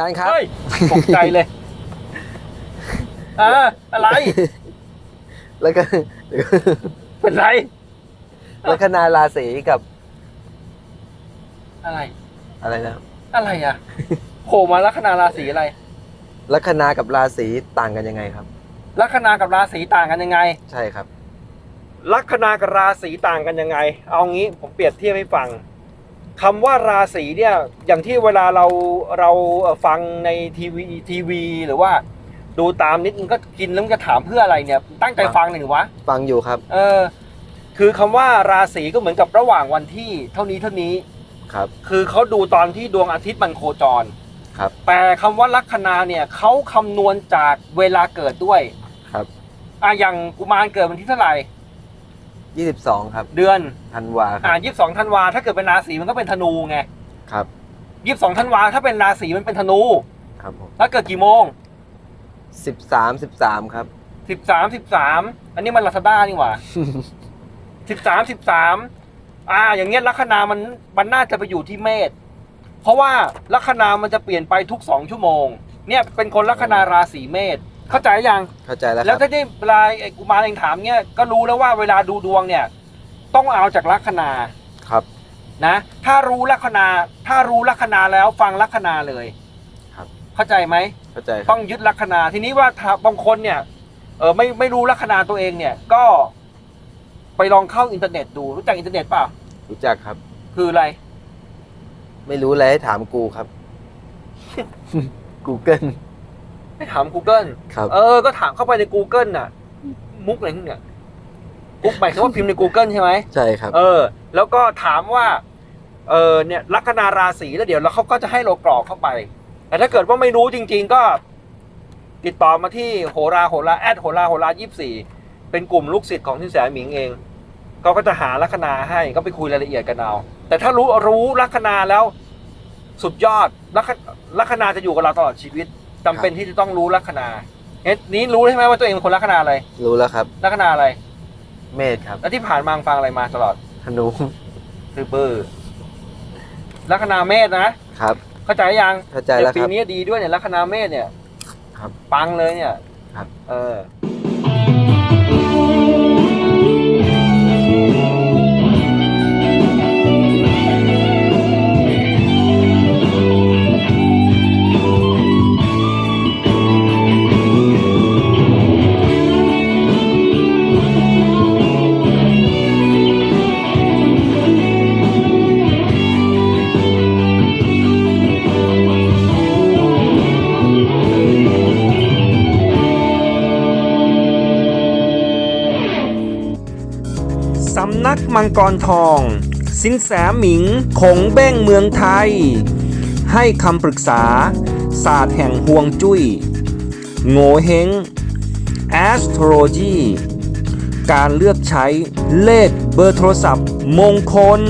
จารย์ครับ เฮ้ยตกใจเลยอ่าอะไร แล้วก็เป็นไรลัคนาราศีกับ อะไร อะไรนะ อะไรอะโผล่มาลัคนาราศีอะไร ลัคนากับราศีต่างกันยังไงครับ ลัคนากับราศีต่างกันยังไง ใช่ครับ ลัคนากับราศีต่างกันยังไง เอางี้ผมเปรียบเทียบให้ฟัง คำว่าราศีเนี่ยอย่างที่เวลาเราเราเอ่อฟังในทีวีทีวี หรือว่า ดูตามนิดนึงก็กินแล้วมันจะถามเพื่ออะไรเนี่ย ตั้งใจฟังหน่อยวะฟังอยู่ครับ เออ คือคำว่าราศีก็เหมือนกับระหว่างวันที่เท่านี้เท่านี้ครับ คือเขาดูตอนที่ดวงอาทิตย์มันโคจรครับ แต่คำว่าลัคนาเนี่ยเขาคำนวณจากเวลาเกิดด้วยครับอะอย่างกุมารเกิดวันที่เท่าไหร่ ยี่สิบสองครับเดือนธันวาคอ่ารับยี่สิบสองธันวาถ้าเกิดเป็นราศีมันก็เป็นธนูไงครับยี่สิบสองธันวาถ้าเป็นราศีมันเป็นธนู ครับผมแล้วเกิดกี่โมงสิบสามสิบสามครับ สิบสามสิบสามอันนี้มันลาซาด้านี่หว่าสิบสามสิบสามอ่า อย่างเงี้ยลัคนามันมันน่าจะไปอยู่ที่เมษเพราะว่าลัคนามันจะเปลี่ยนไปทุกสองชั่วโมง เนี่ยเป็นคนลัคนาราศีเมษ เข้าใจยังเข้าใจแล้วคแล้วรับถ้าได้เวลาไอ้กุมารเองถามเนี่ยก็รู้แล้วว่าเวลาดูดวงเนี่ย ต้องเอาจากลัคนาครับ นะ ถ้ารู้ลัคนา ถ้ารู้ลัคนาแล้วฟังลัคนาเลยครับ เข้าใจไหม เข้าใจคต้รัอบงยึดลัคนาทีนี้ว่าถ้าบางคนเนี่ยเออไม่ไม่รู้ลัคนาตัวเองเนี่ยก็ ไปลองเข้าอินเทอร์เน็ตดูรู้จักอินเทอร์เน็ตเปล่ารู้จักครับ คืออะไร ไม่รู้อะไรให้ถามกูครับ Google ให้ถาม Google ครับ เออ ก็ถามเข้าไปใน Google น่ะ มุกอะไรพวกเนี่ยมุกหมายถึงว่าพิมพ์ใน Google ใช่ไหมใช่ครับ เออ แล้วก็ถามว่า เออเนี่ยลัคนาราศีแล้วเดี๋ยวแล้วเขาก็จะให้เรากรอกเข้าไป แต่ถ้าเกิดว่าไม่รู้จริง ๆ ก็ ติดต่อมาที่โหราโหราแอดโหราโหรายี่สี่เป็นกลุ่มลูกศิษย์ของที่แสหมิงเองเขาก็จะหาลัคนาให้ก็ไปคุยรายละเอียดกันเอาแต่ถ้ารู้รู้ลัคนาแล้วสุดยอดลัคลัคนาจะอยู่กับเราตลอดชีวิต จำเป็นที่จะต้องรู้ลัคนาเอ๊ะนี้รู้ใช่ไหมว่าตัวเองเป็นคนลัคนาอะไรรู้แล้วครับ ลัคนาอะไร เมษครับแล้วที่ผ่านมาฟังอะไรมาตลอดธนูคือเบอร์ลัคนาเมษนะครับ เข้าใจยังเข้าใจแล้วปีครับนี้ดีด้วยเนี่ยลัคนาเมษเนี่ยครับ ปังเลยเนี่ยครับ เออ มังกรทอง สินแสหมิงคงเบ้งเมืองไทย ให้คำปรึกษา ศาสตร์แห่งห่วงจุย้ย โง่เฮง astrology การเลือกใช้เลขเบอร์โทรศัพท์มงคล